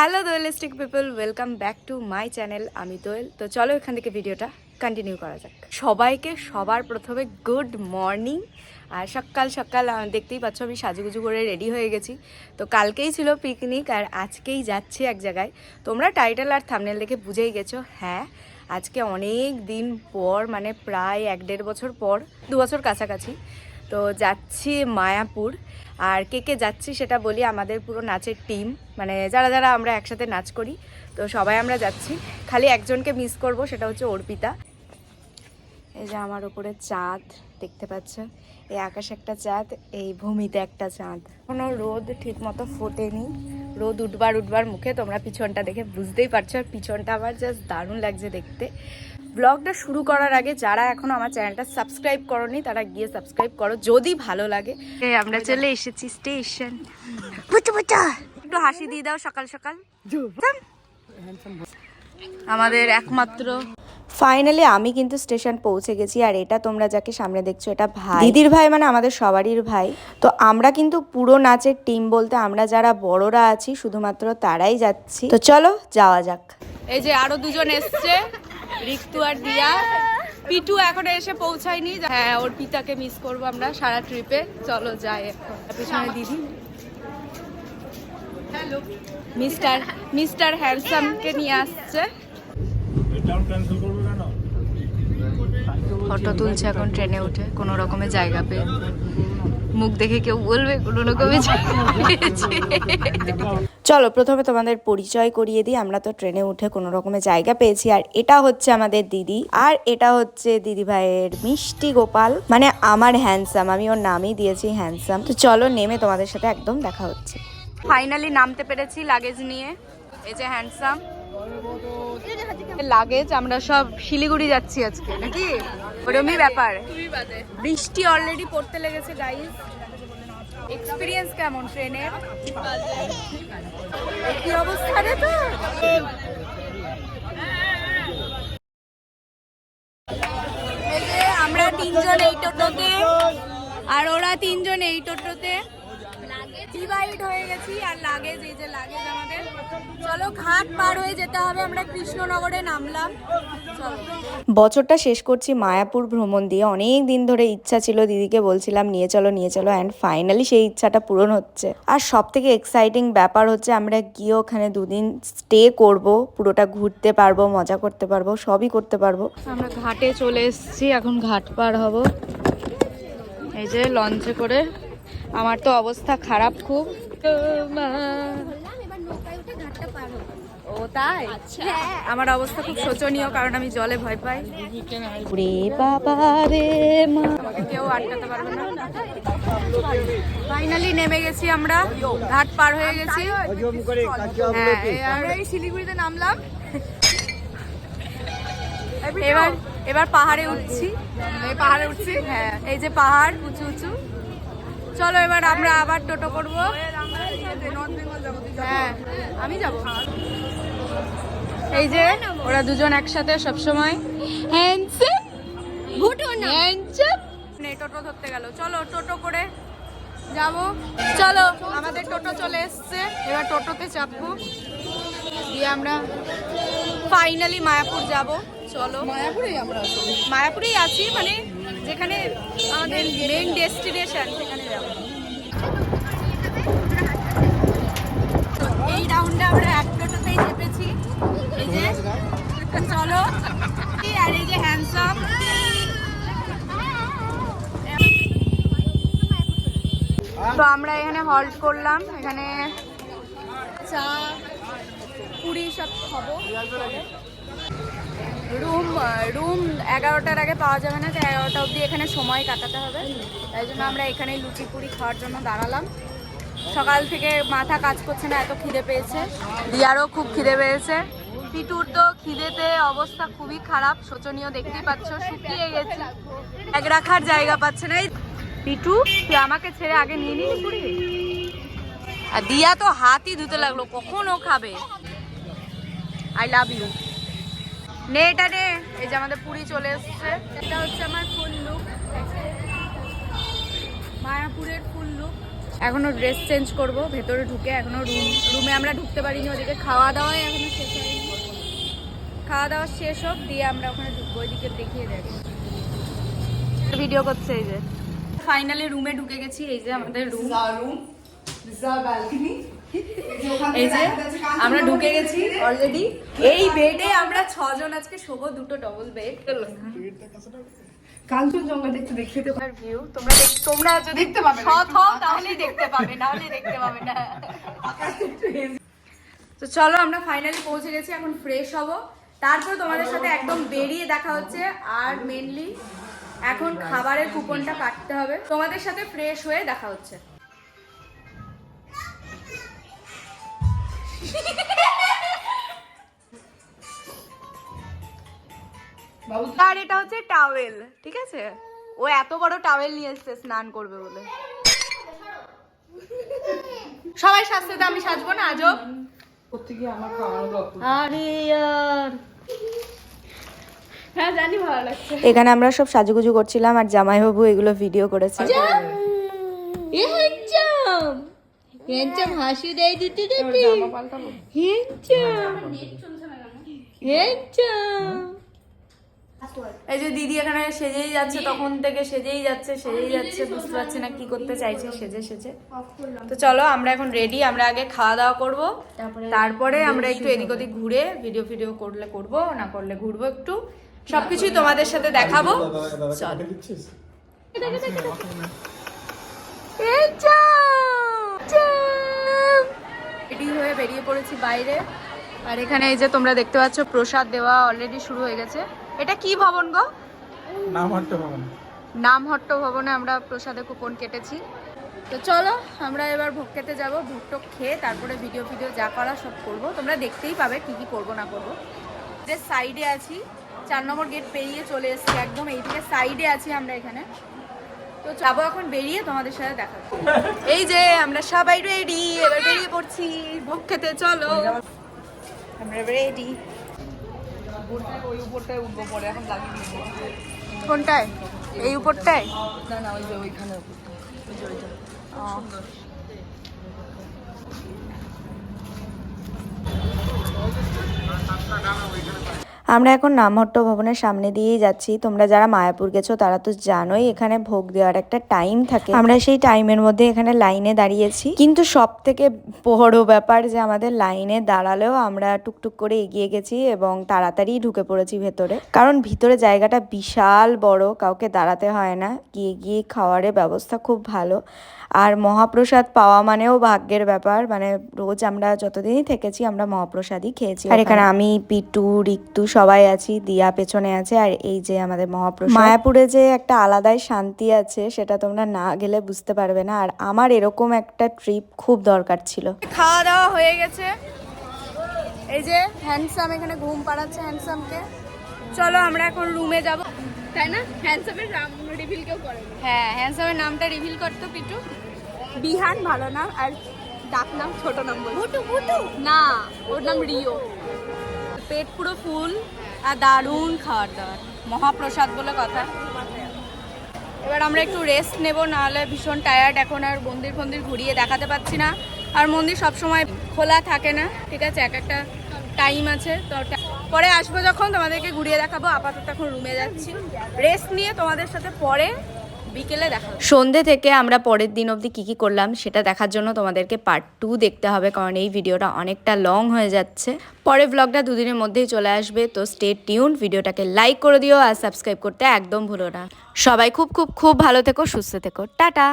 Hello দোয়েলিস্টিক people welcome back to my channel আমি দোয়েল। তো চলো এখান থেকে ভিডিওটা কন্টিনিউ করা যাক। সবাইকে সবার প্রথমে গুড মর্নিং আর সকাল সকাল দেখতেই পাচ্ছ আমি সাজুগুজু করে রেডি হয়ে গেছি। তো কালকেই ছিল পিকনিক আর আজকেই যাচ্ছি এক জায়গায়। তোমরা টাইটেল আর থামনেল দেখে বুঝেই গেছো। হ্যাঁ আজকে অনেক দিন পর মানে প্রায় এক দেড় বছর পর, দু বছর কাছাকাছি। তো যাচ্ছি মায়াপুর। আর কে কে যাচ্ছি সেটা বলি, আমাদের পুরো নাচের টিম মানে যারা যারা আমরা একসাথে নাচ করি, তো সবাই আমরা যাচ্ছি। খালি একজনকে মিস করব, সেটা হচ্ছে অর্পিতা। এই যে আমার ওপরে চাঁদ, দেখতে পাচ্ছ? এই আকাশে একটা চাঁদ, এই ভূমিতে একটা চাঁদ। কোনো রোদ ঠিক মতো ফোটেনি। রোদ উঠবার উঠবার মুখে তোমরা পিছনটা দেখে বুঝতেই পারছ, আর পিছনটা আমার জাস্ট দারুণ লাগছে দেখতে। ব্লগটা শুরু করার আগে যারা এখনও আমার চ্যানেলটা সাবস্ক্রাইব করনি তারা গিয়ে সাবস্ক্রাইব করো যদি ভালো লাগে। আমরা চলে এসেছি স্টেশন। একটু হাসি দিয়ে দাও সকাল সকাল। আমাদের একমাত্র ফাইনালি আমি কিন্তু স্টেশন পৌঁছে গেছি আর এটা তোমরা যাকে সামনে দেখছ এটা ভাই। দিদির ভাই মানে আমাদের সবারই ভাই। তো আমরা কিন্তু পুরো নাচের টিম বলতে আমরা যারা বড়রা আছি শুধুমাত্র তারাই যাচ্ছি। তো চলো যাওয়া যাক। এই যে আরও দুজন এসছে। রিক্তু আর দিয়া। পিটু এখন এসে পৌঁছায়নি। হ্যাঁ ওর পিতাকে মিস করব আমরা সারা ট্রিপে চলো যাই এখন। পিছনে দিদি। মিস্টার মিস্টার হ্যান্ডসামকে নিয়ে আসছে এটাও ক্যান্সেল করবে কেন ফটো তুলছে এখন ট্রেনে উঠে কোনো রকমের জায়গা পেয়ে। মুখ দেখে কেউ বলবে কোনো রকমের চলো প্রথমে তোমাদের পরিচয় করিয়ে দিই। আমরা তো ট্রেনে উঠে কোনো রকমের জায়গা পেয়েছি। আর এটা হচ্ছে আমাদের দিদি। আর এটা হচ্ছে দিদি ভাইয়ের মিষ্টি গোপাল। মানে আমার হ্যান্ডসাম আমি ওর নামই দিয়েছি হ্যান্ডসাম তো চলো নেমে তোমাদের সাথে একদম দেখা হচ্ছে। ফাইনালি নামতে পেরেছি লাগেজ নিয়ে। এই যে হ্যান্ডসাম লাগেজ আমরা সব শিলিগুড়ি যাচ্ছি আজকে নাকি? ওরমই ব্যাপার। বৃষ্টি অলরেডি পড়তে লেগেছে গাইস এক্সপিরিয়েন্স কেমন ট্রেনের কি অবস্থা রে তো আমরা তিনজন এই টোটোতে আর ওরা তিনজন এই টোটোতে। ডিভাইড হয়ে গেছি আর লাগেজ এই যে লাগেজ আমাদের। চলো ঘাট পার হয়ে যেতে হবে আমরা কৃষ্ণনগরে নামলাম। চলো। বছরটা শেষ করছি মায়াপুর ভ্রমণ দিয়ে। অনেক দিন ধরে ইচ্ছা ছিল, দিদিকে বলছিলাম, নিয়ে চলো নিয়ে চলো। অ্যান্ড ফাইনালি সেই ইচ্ছাটা পূরণ হচ্ছে। আর সব থেকে এক্সাইটিং ব্যাপার হচ্ছে, আমরা গিয়ে ওখানে দুদিন স্টে করব, পুরোটা ঘুরতে পারব, মজা করতে পারব, সবই করতে পারব। আমরা ঘাটে চলে এসেছি, এখন ঘাট পার হব। এই যে লঞ্চে করে। আমার তো অবস্থা খারাপ খুব। ও তাই? আমার অবস্থা খুব শোচনীয় কারণ আমি জলে ভয় পাই। রে বাবা রে মা। আমাকে কেউ আটকাতে পারবে না। ফাইনালি নেমে গেছি আমরা। ঘাট পার হয়ে গেছি। হ্যাঁ আমরা এই শিলিগুড়িতে নামলাম। এবার এবার পাহাড়ে উঠছি। এই পাহাড়ে উঠছি? হ্যাঁ এই যে পাহাড় উঁচু উঁচু। চলো এবার আমরা আবার টোটো করব। হ্যাঁ। আমি যাব। এই যে ওরা দুজন একসাথে সব সময় হ্যান্ডসাম হ্যান্ডসাম টোটো ধরতে গেল। চলো টোটো করে যাব। চলো আমাদের টোটো চলে এসছে। এবার টোটোতে চাপবো। দিয়ে আমরা ফাইনালি মায়াপুর যাব। চলো। মায়াপুরেই আমরা মায়াপুরেই আছি মানে যেখানে আমাদের মেইন ডেস্টিনেশন সেখানে যাব। এই রাউন্ডে আমরা এক আমরা এখানে হল্ট করলাম। এখানে চা, পুরি সব খাব। রুম রুম এগারোটার আগে পাওয়া যাবে না তো এগারোটা অবধি এখানে সময় কাটাতে হবে। তাই জন্য আমরা এখানে লুচি, পুরি খাওয়ার জন্য দাঁড়ালাম। সকাল থেকে মাথা কাজ করছে না, এত খিদে পেয়েছে। দিয়ারও খুব খিদে পেয়েছে। পিটুর তো খিদেতে অবস্থা খুবই খারাপ, শোচনীয়, দেখতেই পাচ্ছ, শুকিয়ে গেছে। এক রাখার জায়গা পাচ্ছে না। পিটু, তুই আমাকে ছেড়ে আগে নিয়ে নিলি পুরি? আর দিয়া তো হাতই ধুতে লাগল, কখন ও খাবে? আই লাভ ইউ নে এটা নে, এই যে আমাদের পুরি চলে এসছে। এটা হচ্ছে আমার ফুল লুক মায়াপুরের ফুল লুক এখনও ড্রেস চেঞ্জ করব, ভেতরে ঢুকে এখনও রুম রুমে আমরা ঢুকতে পারিনি, ওদিকে খাওয়া দাওয়াই এখনও শেষ হয়নি। খাওয়া দাওয়া শেষ হোক, দিয়ে আমরা ওখানে ঢুকবো, ওইদিকে দেখিয়ে দেখ ভিডিও করছে এই যে। ফাইনালি রুমে ঢুকে গেছি এই যে আমাদের রুম এই যে আমরা ঢুকে গেছি অলরেডি এই বেডে আমরা ছজন আজকে শোবো দুটো ডবল বেড কাঞ্চনজঙ্ঘা দেখতে দেখতে তোমার ভিউ তোমরা তোমরা যদি দেখতে পাবে না। সৎ হও তাহলেই দেখতে পাবে না হলে দেখতে পাবে না। তো চলো আমরা ফাইনালি পৌঁছে গেছি এখন ফ্রেশ হব। তারপর তোমাদের সাথে একদম বেরিয়ে দেখা হচ্ছে আর মেনলি এখন খাবারের কুপনটা কাটতে হবে। তোমাদের সাথে ফ্রেশ হয়ে দেখা হচ্ছে। আর এটা হচ্ছে টাওয়েল ঠিক আছে? ও এত বড় টাওয়েল নিয়ে এসছে স্নান করবে বলে। সবাই সাজতে তো আমি সাজবো না আজব খাওয়ানো আরে ইয়ার হ্যাঁ জানি ভালো লাগছে এখানে আমরা সব সাজুগুজু করছিলাম আর জামাইবাবু এগুলো ভিডিও করেছে। এই যে দিদি এখানে সেজেই যাচ্ছে তখন থেকে সেজেই যাচ্ছে সেজেই যাচ্ছে বুঝতে পারছি না কি করতে চাইছে সেজে সেজে। তো চলো আমরা এখন রেডি আমরা আগে খাওয়া দাওয়া করব। তারপরে আমরা একটু এদিক ওদিক ঘুরে ভিডিও ফিডিও করলে করব না করলে ঘুরবো একটু। সবকিছুই তোমাদের সাথে দেখাবো। চলো। রেডি হয়ে বেরিয়ে পড়েছি বাইরে। আর এখানে এই যে তোমরা দেখতে পাচ্ছ প্রসাদ দেওয়া অলরেডি শুরু হয়ে গেছে। এটা কি ভবন গো? নাম হাঁটতে পাবো না নামহট্ট ভবনে আমরা প্রসাদে কুপন কেটেছি। তো চলো আমরা এবার ভোগ খেতে যাব ভোগ টোগ খেয়ে তারপরে ভিডিও ভিডিও যা করা সব করব। তোমরা দেখতেই পাবে কি কি করব না করব। যে সাইডে আছি চার নম্বর গেট পেরিয়ে চলে এসেছি একদম এইদিকে সাইডে আছি আমরা এখানে। তো যাব এখন বেরিয়ে তোমাদের সাথে দেখা এই যে আমরা সবাই রেডি এবার বেরিয়ে পড়ছি। ভোগ খেতে চলো। আমরা রেডি কোনটায়? এই উপরটায়? না না ওই যে ওইখানে উপরটা ওই যে ওইটা সুন্দর আমরা এখন নামহট্ট ভবনের সামনে দিয়েই যাচ্ছি। তোমরা যারা মায়াপুর গেছো, তারা তো জানোই এখানে ভোগ দেওয়ার একটা টাইম থাকে। আমরা সেই টাইমের মধ্যে এখানে লাইনে দাঁড়িয়েছি। কিন্তু সব থেকে বড় ব্যাপার যে আমাদের লাইনে দাঁড়ালেও আমরা টুকটুক করে এগিয়ে গেছি এবং তাড়াতাড়ি ঢুকে পড়েছি ভেতরে। কারণ ভিতরে জায়গাটা বিশাল বড়, কাউকে দাঁড়াতে হয় না। গিয়ে গিয়ে খাওয়ারের ব্যবস্থা খুব ভালো। আর মহাপ্রসাদ পাওয়া মানেও ভাগ্যের ব্যাপার। মানে রোজ আমরা যতদিনই থেকেছি আমরা মহাপ্রসাদই খেয়েছি আর এখানে আমি পিটু রিক্তু সবাই আছি দিয়া পেছনে আছে আর এই যে আমাদের মহাপ্রসাদ। মায়াপুরে যে একটা আলাদাই শান্তি আছে সেটা তোমরা না গেলে বুঝতে পারবে না। আর আমার এরকম একটা ট্রিপ খুব দরকার ছিল। খাওয়া দাওয়া হয়ে গেছে। এই যে হ্যান্ডসাম এখানে ঘুম পাড়াচ্ছে হ্যান্ডসামকে চলো আমরা এখন রুমে যাব। তাই না? হ্যান্ডসামের নাম রিভিল কেউ করে হ্যাঁ হ্যান্ডসামের নামটা রিভিল করতো পিটু। বিহান ভালো নাম আর ডাক নাম ছোট নাম বল। ভুটু ভুটু না ওর নাম রিও। পেট পুরো ফুল আর দারুণ খাবার দাবার মহাপ্রসাদ বলে কথা। এবার আমরা একটু রেস্ট নেব নাহলে ভীষণ টায়ার্ড এখন আর মন্দির ফন্দির ঘুরিয়ে দেখাতে পাচ্ছি না। আর মন্দির সব সময় খোলা থাকে না ঠিক আছে? এক একটা টাইম আছে তো পরে আসব যখন, তোমাদেরকে ঘুরিয়ে দেখাবো। আপাতত এখন রুমে যাচ্ছি। রেস্ট নিয়ে তোমাদের সাথে পরে বিকেলে সন্ধে থেকে আমরা পরের দিন অবধি কী কী করলাম, সেটা দেখার জন্য তোমাদেরকে পার্ট টু দেখতে হবে, কারণ এই ভিডিওটা অনেকটা লং হয়ে যাচ্ছে। পরের ব্লগটা দুদিনের মধ্যেই চলে আসবে, তো স্টে টিউন ভিডিওটাকে লাইক করে দিও আর সাবস্ক্রাইব করতে একদম ভুলো না। সবাই খুব খুব খুব ভালো থেকো, সুস্থ থেকো। টাটা!